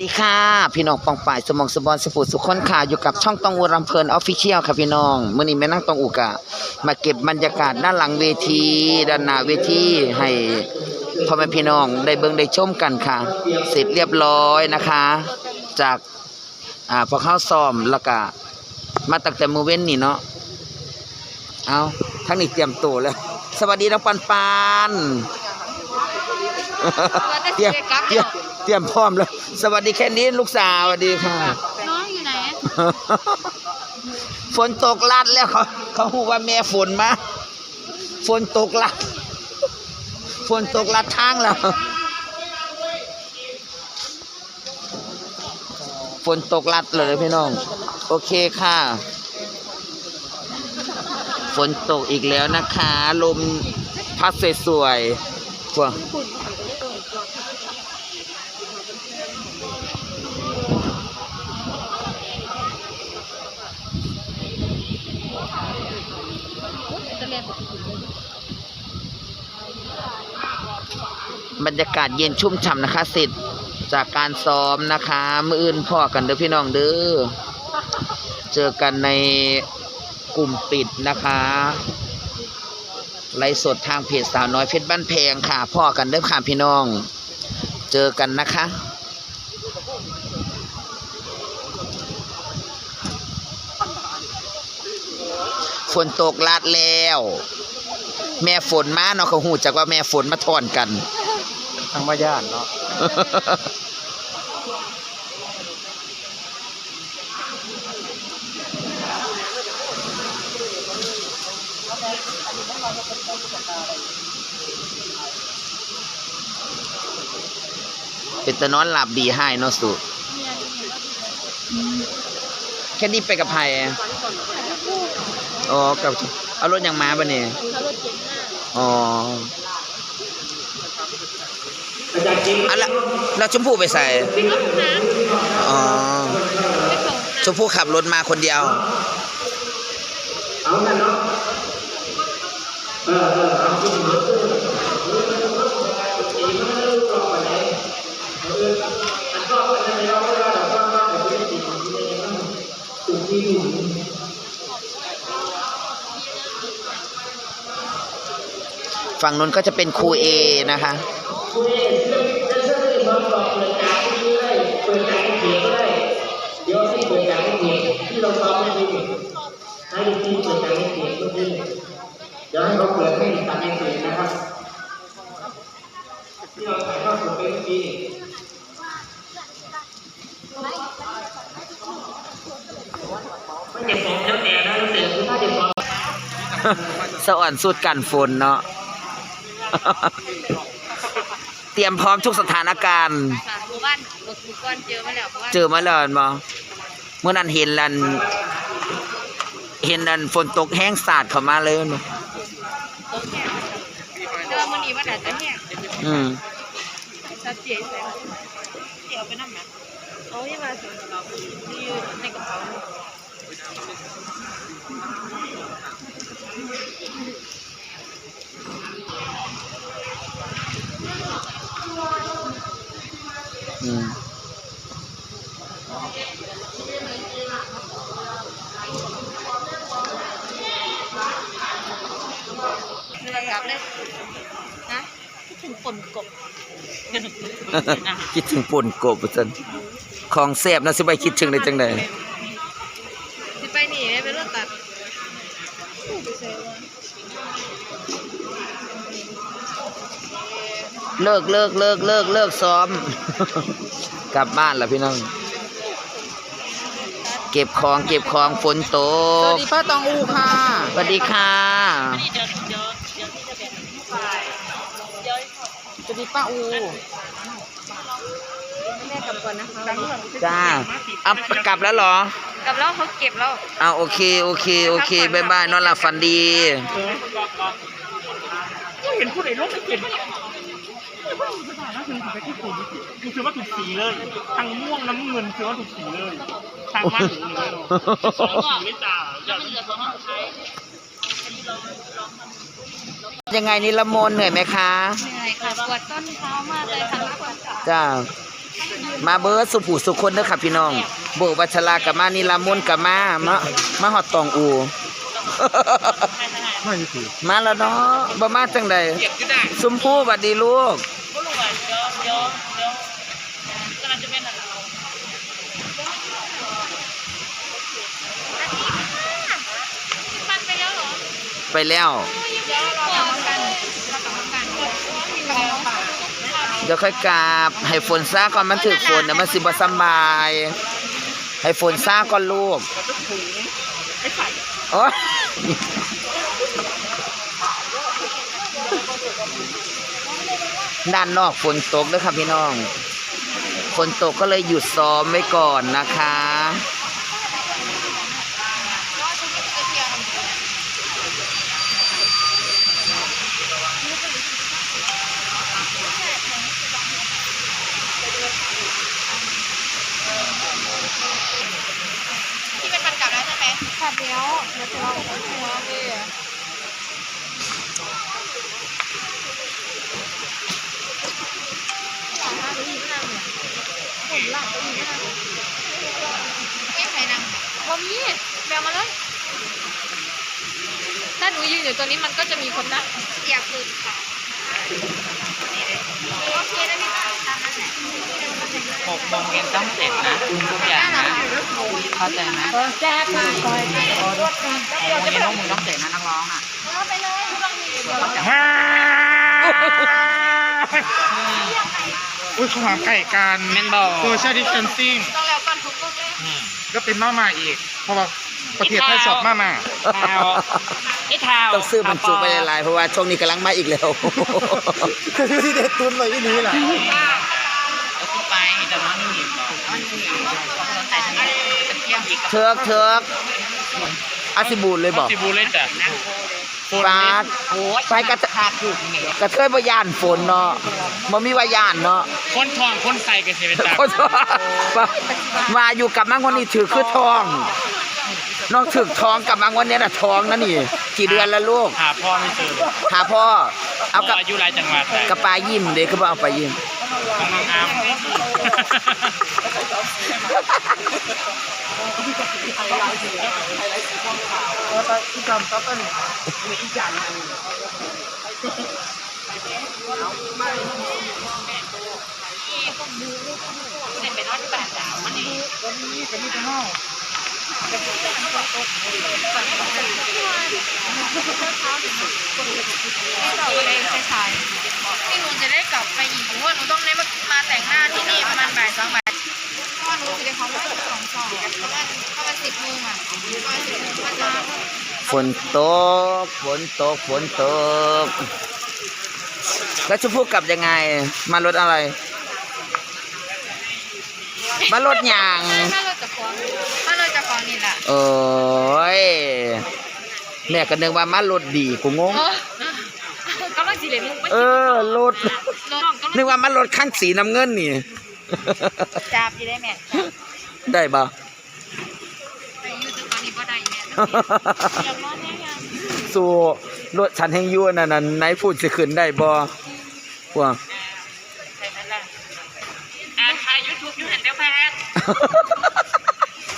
สวัสดีค่ะ พี่น้องปองป่ายสมองสมบอนสปูสุขคนค่ะอยู่กับช่องตองอูรำเพลินออฟฟิเชียลค่ะพี่น้องมื้อนี้แม่นั่งตองอูกะมาเก็บบรรยากาศด้านหลังเวทีด้านหน้าเวทีให้พ่อแม่พี่น้องได้เบิ่งได้ชมกันค่ะ เสร็จเรียบร้อยนะคะ จากอ่าพอเข้าซ้อมแล้วก็มาตั้งแต่มือเว้นนี่เนาะเอาทั้งนี้เตรียมตัวแล้ว สวัสดีน้องปันปัน เตรียมเตรียมเตรียมพร้อมแล้ว สวัสดีแค่นี้ลูกสาวสวัสดีค่ะ น้องอยู่ไหน ฝนตกลัดแล้วเขาเขาหูว่าแม่ฝนมาฝนตกลัดฝนตกลัดทางแล้วฝนตกลัดเลยพี่น้อง โอเคค่ะ ฝนตกอีกแล้วนะคะ ลมพัดสวยๆ พวกจะเรียนบรรยากาศเย็นชุ่มฉ่ำนะคะเสร็จจากการซ้อมนะคะ มืออื่นพ่อกันเด้อพี่น้องเด้อ เจอกันในกลุ่มปิดนะคะ ไลฟ์สดทางเพจสาวน้อยเพชรบ้านแพงค่ะ พ่อกันเด้อค่ะพี่น้อง เจอกันนะคะฝนตกลาดแล้ว แม่ฝนมาเนาะเขาหูจักว่าแม่ฝนมาทอนกัน ทางบ้านญาติเนาะ เป็นตะนอนหลับดีให้เนาะสุแค่นี้ไปกับไผ่อ๋อกับเอารถยังมาปะเนี่ยเขารถเก๋งหน้าอ๋อเอาละเราชมพู่ไปใส่ไปรถน้อ๋อำไปส่งชมพู่ขับรถมาคนเดียว ฝั่งนู้นก็จะเป็นครูเอนะคะเดี๋ยวให้เปิดจากให้เกียรติที่เราซ้อมให้ดูให้ดูที่เปิดให้เกียรติเมื่อกี้เดี๋ยวให้เขาเปิดให้จากให้เกียรตินะครับที่เราถ่ายทอดสดไปเมื่อกี้เจ็บผมแล้วแต่นะแล้วแต่คือถ้าเจ็บผมสะอ่อนสุดกันฝนเนาะ เตรียมพร้อมทุกสถานการณ์ ค่ะหมู่บ้านหมู่ก้อนเจอมาแล้วเพราะว่าเจอมาแล้วเห็นบ่เมื่อนั้นเห็นลัน เห็นนันฝนตกแห้งสาดเข้ามาเลยเนาะตกแห้งแต่ว่ามันนี้มันอาจจะแห้งอืม ชัดเจนเลยเดี๋ยวไปนั่งนะเอาที่มาถึงเราที่อยู่ในกระเป๋า อืมเรือกับเลยนะคิดถึงปนกบคิดถึงป่นกบจันของแซ่บนะสิไปคิดถึงได้จังได เลิกเลิกเลิกเลิกเลิกซ้อม กลับบ้านแล้วพี่น้อง เก็บของเก็บของฝนตสวักสดีป้าตองอูค่ะสวัสดีค่ะ เดี๋ยวเดี๋ยวเดี๋ยวที่จะเป็นฝ่ายเดี๋ยวสวัสดีป้าอูแม่กลับก่อนนะคะจ้าเอากลับแล้วเหรอ กลับแล้วเขาเก็บแล้วเอาโอเค โอเค โอเคบายบายนอนหลับฝันดียังเห็นผู้ใดลงไม่เห็ นคือคือว่าถูกสีเลยทางม่วงน้ำเงินคือว่าถูกสีเลยทางว่าถูกเลยสองสีไม่จ่าอย่ายังไงนี่ละมนเหนื่อยไหมคะเหนื่อยค่ะปวดต้นเท้ามากเลยค่ะปวดขาจ้ามาเบิร์ดสุผู้สุคนเด้อค่ะพี่น้อง โบวัชรากับมานิลามนกับมามามาฮอดตองอูไม่ดีมาแล้วเนาะบ่มาจังใดสุมพู่บัดดีลูกก็รู้ว่าเดี๋ยวเดี๋ยวเดี๋ยวกำลังจะเป็นอะไรมันไปแล้วเหรอไปแล้ว เดี๋ยวเราทำกันเราทำกันแล้วเดี๋ยวค่อยกราบให้ฝนซาก่อนมันถึกฝนเดี๋ยวมันสิบสำบาย ให้ฝนซาก่อนลูกโอ๊ย ด้านนอกฝนตกเด้อครับพี่น้องฝนตกก็เลยหยุดซ้อมไว้ก่อนนะคะ ที่เป็นปันกลับแล้วใช่ไหมกลับแล้วเดี๋ยวจะเราหัวเหมุนหลังไปอีกนั่งเอ๊ะใครนั่งบอมีแบลมาเลย ถ้าหนูยืนอยู่ตัวนี้มันก็จะมีคนนั่งอยากสุดค่ะโอเคได้ไหมคะตามนั้นแหละหกโมงเย็นต้องเสร็จนะทุกอย่างนะเข้าใจไหมแจ๊บมาคอยหกโมงเย็นพวกมึงต้องเสร็จนะนักร้องอะไปเลยไม่ต้า อุ้ยข้าวหอมไก่กันแม่นบอกโซเชียลดิสเทนซิ่งต้องแล้วก่อนทุกลูกเลยก็เป็นมาม่าอีก เพราะว่าประเทศไทยชอบมาม่าเท้าไอ้เท้าต้องซื้อบรรจุไปหลายๆเพราะว่าช่วงนี้กำลังมาอีกแล้ว คือที่เด็ดตุนไว้ที่นี้แหละเอาขึ้นไปแต่ว่าไม่หนีบบอกว่าไม่หนีบเราใส่ทั้งนี้เป็นเที่ยงอีกกับเทือกเทือกอาซิบูนเลยบอกสิบูเล่นจ้ะฟาดโอ้ยไปกระคาถูกเหนียวกระเทยบ่ย่านฝนเนาะ บ่มีว่าย่านเนาะคนทองคนใส่กันเสียเป็นจ้ะโอ้โหมาอยู่กับมังวันนี้ถือคือทอง น้องถือทองกับมังวันนี้น่ะทองนะนี่ กี่เดือนแล้วลูกหาพ่อไม่เจอหาพ่อ เอากับอายุไรจังหวัดแต่กระปายิ้มเด็กเขาบอกเอาไปยิ้ม ของน้องอามเป็นไปนอน ที่บ้านสาวมันนี่ไม่ต่อเลยใช่ๆนี่หนูจะได้กลับไปอีกเพราะว่าหนูต้องได้มาแต่งหน้าที่นี่ประมาณบ่ายสองบ่ายเพราะว่าหนูจะได้ขาไม่ถึงสองสองประมาณประมาณสิบโมงอะประมาณสิบโมงมันมาฝนตก ฝนตก ฝนตก แล้วชมพู่กลับยังไง มารถอะไร มารถยาง ถ้าเราจะฟ้องถ้าเราจะฟ้องนี่แหละโอ้ย แม่ก็นึกว่ามารถดีกูงง กำลังสีเหลืองมุกเออรถรถนึกว่ามารถคันสีน้ำเงินนี่ จับอยู่ได้แม่ได้บ่ ไปอยู่ตอนนี้ก็ได้แม่ยังนอนแน่ยัง สู่รถฉันแห่งอยั่วนั่นน่ะไหนพูดสิขึ้นได้บ่ ว่าใช่ไหมล่ะอ่านขายยูทูบยูเห็นเดี๋ยวแพท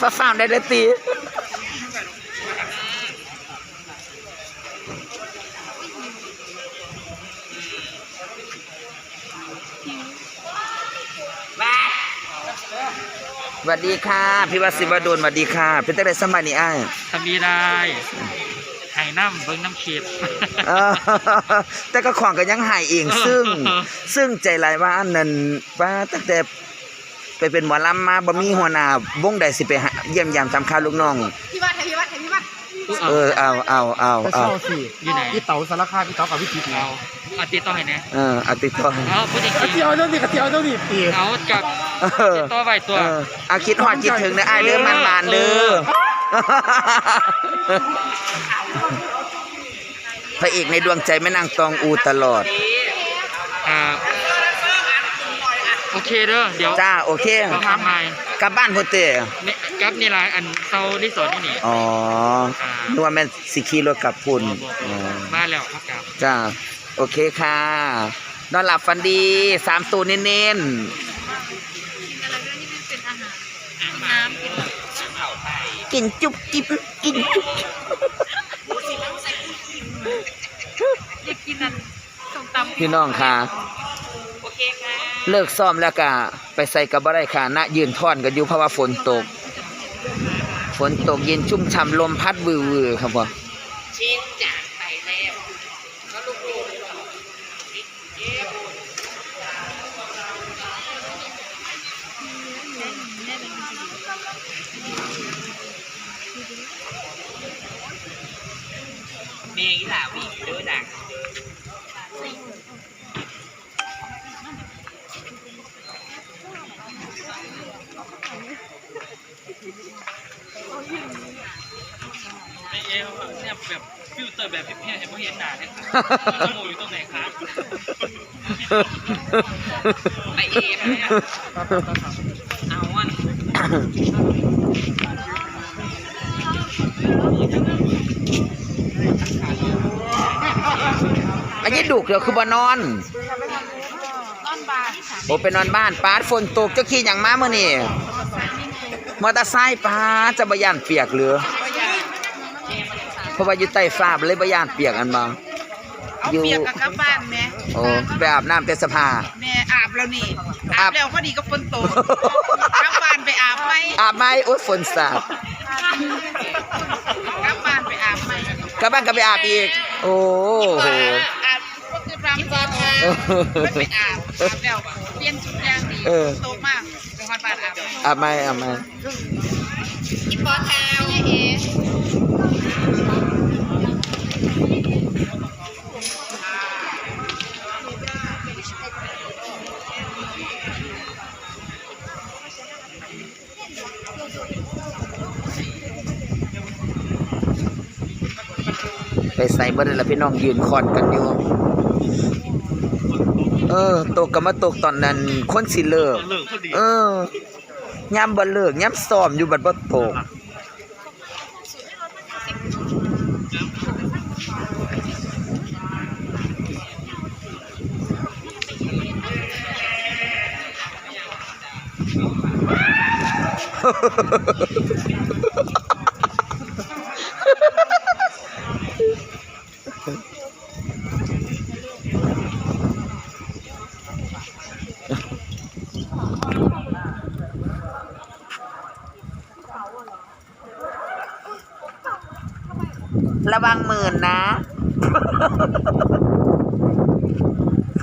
ฟ้าฟ้าวได้ได้ตีบ้าสวัสดีค่ะ พี่วสิวดลสวัสดีค่ะ เป็นตั้งแต่สมัยนี้อ้ายทำดีได้ ไห้น้ำเบิ้งน้ำเค็มเออแต่ก็ของก็ยังใหายเอง ซึ่ง ซึ่งใจหลายว่าอันนั้นว่าตั้งแต่ไปเป็นหมอลำมาบ่มีหัวหน้าวงใดสิไปหาเยี่ยมยามทำข้าวลูกน้อง พี่วัดให้พี่วัดให้พี่วัดเออเอาเอาเอาไปเอาเช่าสิอยู่ไหนอีเต๋าสารคามอีเต๋ากับวิจิตรเอาเอาติดต่อให้แน่เออเอาติดต่อเอาพูดจริกระงเทียวเจ้านี่กระเทียวเจ้านี่ปีๆเอากับเออติดต่อไว้ตัว เออเอาคิดฮอดคิดถึงนะอ้ายเด้อมันมานๆเด้อ พระเอกในดวงใจแม่นางตองอูตลอด อ่าโอเคเด้อเดี๋ยวจ้าโอเคเราทำใหม่กลับบ้านพุ่นเต้เนี่ยกับนี่ลายอันเซาที่สอนนี่นี่อ๋อนึกว่าแม่นสิขี่รถกลับพุ่นอ๋อมาแล้วครับกับจ้าโอเคค่ะ นอนหลับฝันดีสามตัวเน้นอะไรอาหารกินน้ำ กินกินจุ๊บจิบกินจุ๊บอยากกินนั่นส้มตำพี่น้องค่ะ โอเคค่ะเลิกซ่อมแล้วก็ไปใส่กับบ่ได้ค่ะณยืนท่อนกันอยู่เพราะว่าฝนตก ฝนตกเย็นชุ่มฉ่ำลมพัดวือวือครับผม ชิ้น ไอเอลเนี่ยแบบฟิลเตอร์แบบเพี้ยนเห็นว่าเห็นหนาเนี่ยจมูกอยู่ตรงไหนครับไปเองเนี่ยเอาอะอันนี้ดุเดี๋ยวคือบนอน นอนบาร์โอ้ไปนนอนบ้านปาดฝนตกเจะขี่อย่างมาเมื่อนี่มอเตอร์ไซค์ปาดจะบยานเปียกเหรือ ราะว่าอยู่ใต้ฟ้าเลยบ่ย่านเปียกอันบ่เอาอยู่เปียกกับกลับบ้านแม่โอ้ไปอาบน้ำแต่สภาแม่อาบแล้วนี่อาอาบบแล้วพอดีก็ฝนตกกลับบ้านไปอาบไหมอาบไหมโอ้ยฝนสาดกลับบ้านไปอาบไหมกลับบ้านก็ไปอาบอีก โอ้โหอาบก็คือรำตอนมาไม่ไปอาบอาบแล้วเปลี่ยนชุดยางดีเออตกมากไปฮอดบ้านอาบไหมอาบไหมอาบไหมกินบอลแถวนี่เอ๋ ไปใส่บ่ได้ละพี่น้องยืนคอนกันอยู่ เออ ตกก็มาตกตอนนั้น คนสิเลิกเลิกพอดีเออย่ำบ่เลิกย่ำซ้อมอยู่บัดบ่ตก ระวังหมื่นนะ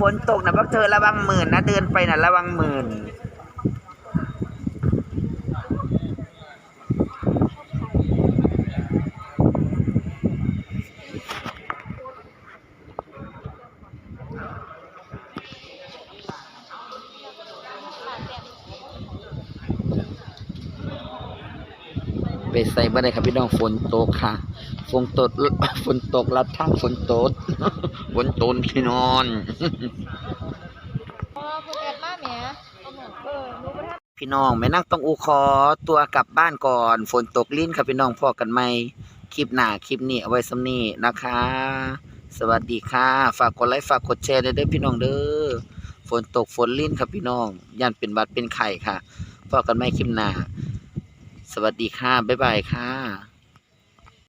ฝนตกนะพวกเธอระวังหมื่นนะ เดินไปนะระวังหมื่น ส่บ่ได้ครับพี่น้องฝนตกค่ะ ฝนตกฝนตกลัดทางฝนตกฝนตนพี่นอนอ๋อภูเก็ตมาแหมเออรู้ว่าถ้าพี่น้องแม่นั่งต้องอูขอตัวกลับบ้านก่อน ฝนตกลิ้นครับพี่น้องพอกันไหมคลิปหน้าคลิปนี้เอาไว้สำนี้นะคะ สวัสดีค่ะ ฝากกดไลค์ฝากกดแชร์ด้วยเด้อพี่น้องเด้อฝนตกฝนลิ้นครับพี่น้องยันเป็นหวัดเป็นไข่ค่ะพอกันไหมคลิปหน้า วัสดีค่ะ บ๊ายบายค่ะ